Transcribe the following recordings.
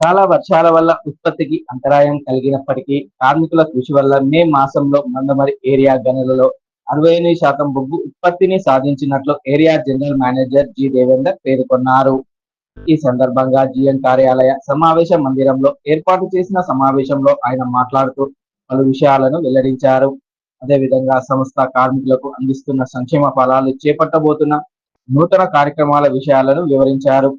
చాలా వర్షాల వల్ల ఉత్పత్తికి అంతరాయం కలిగినప్పటికీ కార్మికుల కృషి వల్ల మే మాసంలో మందమరి ఏరియా గనులలో అరవై ఎనిమిది శాతం బొగ్గు ఉత్పత్తిని సాధించినట్లు area general manager G Devender పేర్కొన్నారు. ఈ సందర్భంగా జిఎన్ కార్యాలయ సమావేశ మందిరంలో ఏర్పాటు చేసిన సమావేశంలో ఆయన మాట్లాడుతూ పలు విషయాలను వెల్లడించారు. అదేవిధంగా సంస్థ కార్మికులకు అందిస్తున్న సంక్షేమ ఫలాలు చేపట్టబోతున్న నూతన కార్యక్రమాల విషయాలను వివరించారు.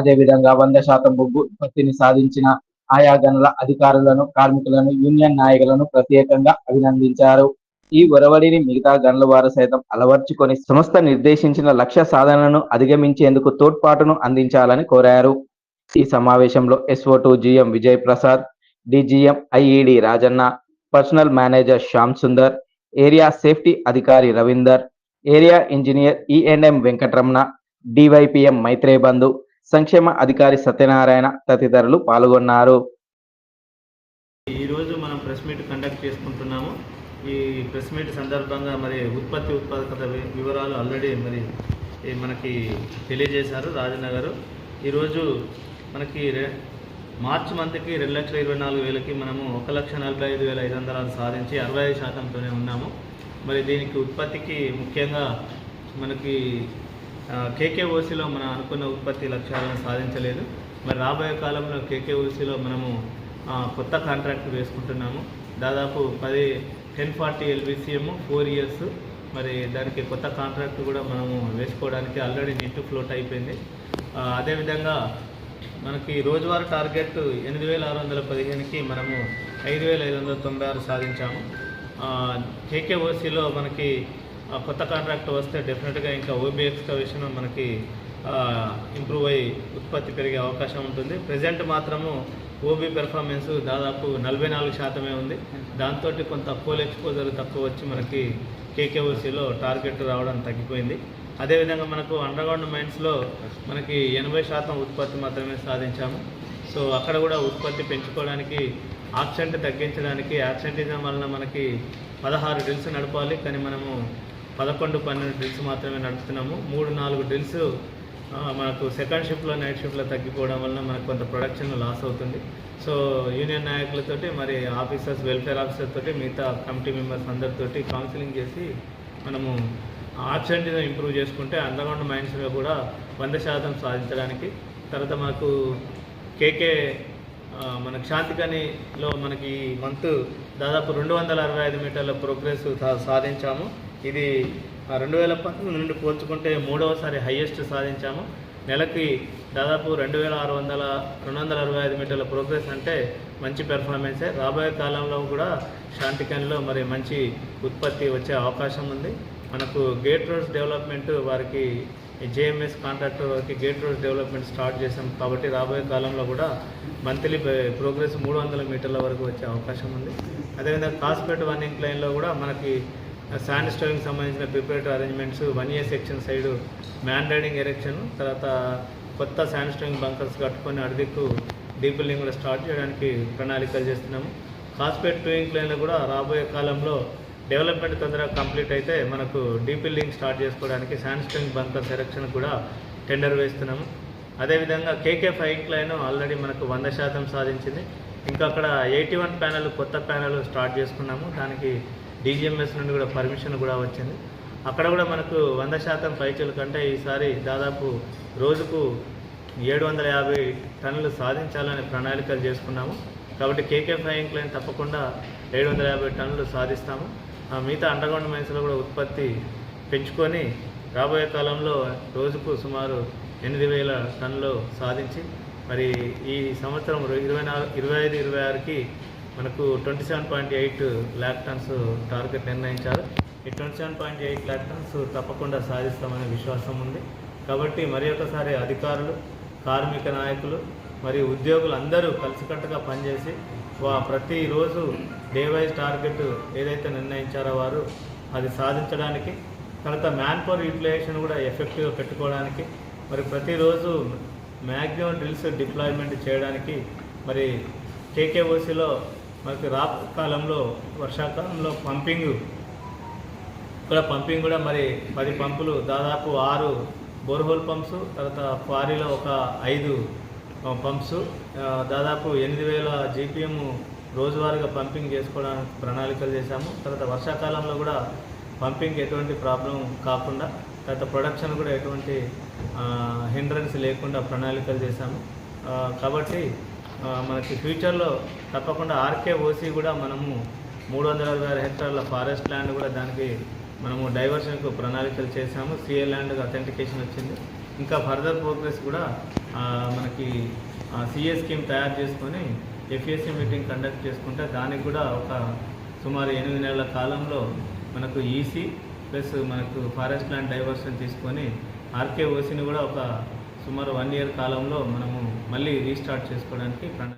అదేవిధంగా వంద శాతం బొగ్గు ఉత్పత్తిని సాధించిన ఆయా గనుల అధికారులను కార్మికులను యూనియన్ నాయకులను ప్రత్యేకంగా అభినందించారు. ఈ ఒరవడిని మిగతా గనుల వారు సైతం అలవర్చుకొని సంస్థ నిర్దేశించిన లక్ష్య సాధనను అధిగమించేందుకు తోడ్పాటును అందించాలని కోరారు. ఈ సమావేశంలో SO to GM Vijay Prasad DGM IED Rajanna personnel manager Shyam Sundar area safety అధికారి Ravinder area engineer ENM Venkataramana DYPM మైత్రే బంధు సంక్షేమ అధికారి సత్యనారాయణ తదితరులు పాల్గొన్నారు. ఈరోజు మనం ప్రెస్ మీట్ కండక్ట్ చేసుకుంటున్నాము. ఈ ప్రెస్ మీట్ సందర్భంగా మరి ఉత్పత్తి ఉత్పాదకత వివరాలు ఆల్రెడీ మరి మనకి తెలియజేశారు రాజనగర్. ఈరోజు మనకి రె మార్చి మంత్కి రెండు లక్షల ఇరవై నాలుగు వేలకి మనము ఒక లక్ష నలభై ఐదు వేల ఐదు వందలు సాధించి అరవై ఐదు శాతంతోనే ఉన్నాము. మరి దీనికి ఉత్పత్తికి ముఖ్యంగా మనకి కేకేఓసిలో మనం అనుకున్న ఉత్పత్తి లక్ష్యాలను సాధించలేదు. మరి రాబోయే కాలంలో కేకేఓసిలో మనము కొత్త కాంట్రాక్ట్ వేసుకుంటున్నాము. దాదాపు పది ten forty LBCM four years. మరి దానికి కొత్త కాంట్రాక్ట్ కూడా మనము వేసుకోవడానికి ఆల్రెడీ నెట్ ఫ్లోట్ అయిపోయింది. అదేవిధంగా మనకి రోజువారీ టార్గెట్ ఎనిమిది వేల ఆరు వందల పదిహేనుకి మనము ఐదు వేల ఐదు వందల తొంభై ఆరు సాధించాము. కేకేఓసిలో మనకి కొత్త కాంట్రాక్ట్ వస్తే డెఫినెట్గా ఇంకా ఓబీ ఎక్స్కవేషన్ మనకి ఇంప్రూవ్ అయ్యి ఉత్పత్తి పెరిగే అవకాశం ఉంటుంది. ప్రజెంట్ మాత్రము ఓబీ పెర్ఫార్మెన్స్ దాదాపు నలభై నాలుగు శాతమే ఉంది. దాంతో కొంత కోల్ ఎక్స్పోజర్ తక్కువ వచ్చి మనకి కేకేఓసీలో టార్గెట్ రావడం తగ్గిపోయింది. అదేవిధంగా మనకు అండర్గ్రౌండ్ మైన్స్లో మనకి ఎనభై శాతం ఉత్పత్తి మాత్రమే సాధించాము. సో అక్కడ కూడా ఉత్పత్తి పెంచుకోవడానికి ఆక్సెంట్ తగ్గించడానికి యాక్సెంటిజం వలన మనకి పదహారు డ్రిల్స్ నడపాలి. కానీ మనము పదకొండు పన్నెండు డ్రిల్స్ మాత్రమే నడుపుతున్నాము. మూడు నాలుగు డ్రిల్స్ మనకు సెకండ్ షిఫ్ట్లో నైట్ షిఫ్ట్లో తగ్గిపోవడం వలన మనకు కొంత ప్రొడక్షన్ లాస్ అవుతుంది. సో యూనియన్ నాయకులతోటి మరి ఆఫీసర్స్ వెల్ఫేర్ ఆఫీసర్ తోటి మిగతా కమిటీ మెంబర్స్ అందరితోటి కౌన్సిలింగ్ చేసి మనము ఆబ్సెంట్ని ఇంప్రూవ్ చేసుకుంటే అండర్గ్రౌండ్ మైన్స్లో కూడా వంద శాతం సాధించడానికి. తర్వాత మాకు కేకే మన మనకు శాంతికనిలో మనకి ఈ మంత్ దాదాపు రెండు వందల అరవై ఐదు మీటర్ల ప్రోగ్రెస్ సా- సాధించాము. ఇది రెండు వేల పంతొమ్మిది నుండి పోల్చుకుంటే మూడవసారి హయ్యెస్ట్ సాధించాము. నెలకి దాదాపు రెండు వేల ఆరు వందల రెండు వందల అరవై ఐదు మీటర్ల ప్రోగ్రెస్ అంటే మంచి పెర్ఫార్మెన్సే. రాబోయే కాలంలో కూడా శాంతికనిలో మరి మంచి ఉత్పత్తి వచ్చే అవకాశం ఉంది. మనకు గేట్ రోడ్స్ డెవలప్మెంట్ వారికి జేఎంఎస్ కాంట్రాక్టర్ వారికి గేట్ రోడ్స్ డెవలప్మెంట్ స్టార్ట్ చేసాం కాబట్టి రాబోయే కాలంలో కూడా మంత్లీ ప్రోగ్రెస్ మూడు వందల మీటర్ల వరకు వచ్చే అవకాశం ఉంది. అదేవిధంగా కాస్పేట్ వన్ ఇంక్ లైన్లో కూడా మనకి శాండ్ స్టోరింగ్ సంబంధించిన preparatory arrangements one year section side man riding erection తర్వాత కొత్త శాండ్ స్టోరింగ్ బంకర్స్ కట్టుకొని అడిదిక్కు డీప్ కూడా స్టార్ట్ చేయడానికి ప్రణాళికలు చేస్తున్నాము. కాస్పేట్ టూయింగ్ ఇంక్ లైన్లో కూడా రాబోయే కాలంలో డెవలప్మెంట్ తొందరగా కంప్లీట్ అయితే మనకు డీపిల్లింగ్ స్టార్ట్ చేసుకోవడానికి శాండ్ స్టోరింగ్ బంకర్స్ ఎరెక్షన్ కూడా టెండర్ వేస్తున్నాము. అదేవిధంగా KK five incline already మనకు వంద శాతం సాధించింది. ఇంకా అక్కడ ఎయిటీ వన్ ప్యానల్ కొత్త ప్యానల్ స్టార్ట్ చేసుకున్నాము. దానికి డీజీఎంఎస్ నుండి కూడా పర్మిషన్ కూడా వచ్చింది. అక్కడ కూడా మనకు వంద శాతం పైచల కంటే ఈసారి దాదాపు రోజుకు ఏడు వందల యాభై టన్నులు సాధించాలనే ప్రణాళికలు చేసుకున్నాము. కాబట్టి కేకే ఫ్లయింగ్ లైన్ తప్పకుండా ఏడు వందల యాభై టన్నులు సాధిస్తాము. ఆ మిగతా అండర్గ్రౌండ్ మైన్స్లో కూడా ఉత్పత్తి పెంచుకొని రాబోయే కాలంలో రోజుకు సుమారు ఎనిమిది వేల టన్నులు సాధించి మరి ఈ సంవత్సరం ఇరవై నాలుగు ఇరవై ఐదు ఇరవై ఆరుకి మనకు twenty seven point eight lakh tonnes target నిర్ణయించారు. ఈ twenty seven point eight lakh tonnes తప్పకుండా సాధిస్తామనే విశ్వాసం ఉంది. కాబట్టి మరి ఒకసారి అధికారులు కార్మిక నాయకులు మరియు ఉద్యోగులు అందరూ కలిసికట్టుగా పనిచేసి వా ప్రతిరోజు డే వైజ్ టార్గెట్ ఏదైతే నిర్ణయించారో వారు అది సాధించడానికి తర్వాత మ్యాన్ పవర్ యూటిలైజేషన్ కూడా ఎఫెక్టివ్గా పెట్టుకోవడానికి మరి ప్రతిరోజు మ్యాక్సిమం డ్రిల్స్ డిప్లాయ్మెంట్ చేయడానికి మరి కేకేఓసిలో మనకి రాత్ కాలంలో వర్షాకాలంలో పంపింగ్. ఇక్కడ పంపింగ్ కూడా మరి పది పంపులు దాదాపు ఆరు బోర్హోల్ పంప్స్ తర్వాత క్వారీలో ఒక ఐదు పంప్స్. దాదాపు ఎనిమిది వేల జీపీఎం రోజువారీగా పంపింగ్ చేసుకోవడానికి ప్రణాళికలు చేశాము. తర్వాత వర్షాకాలంలో కూడా పంపింగ్ ఎటువంటి ప్రాబ్లం కాకుండా తర్వాత ప్రొడక్షన్ కూడా ఎటువంటి హిండ్రెన్స్ లేకుండా ప్రణాళికలు చేశాము. కాబట్టి మనకి ఫ్యూచర్లో తప్పకుండా ఆర్కే ఓసీ కూడా మనము మూడు వందల అరవై ఆరు హెక్టార్ల ఫారెస్ట్ ల్యాండ్ కూడా దానికి మనము డైవర్షన్కు ప్రణాళికలు చేశాము. సిఏ ల్యాండ్ అథెంటికేషన్ వచ్చింది. ఇంకా ఫర్దర్ ప్రోగ్రెస్ కూడా మనకి సిఏ స్కీమ్ తయారు చేసుకొని ఎఫ్ఎస్సి మీటింగ్ కండక్ట్ చేసుకుంటే దానికి కూడా ఒక సుమారు ఎనిమిది నెలల కాలంలో మనకు ఈసీ ప్లస్ మనకు ఫారెస్ట్ ల్యాండ్ డైవర్షన్ తీసుకొని ఆర్కే ఓసీని కూడా ఒక సుమారు వన్ ఇయర్ కాలంలో మనము మళ్ళీ రీస్టార్ట్ చేసుకోవడానికి ప్రణా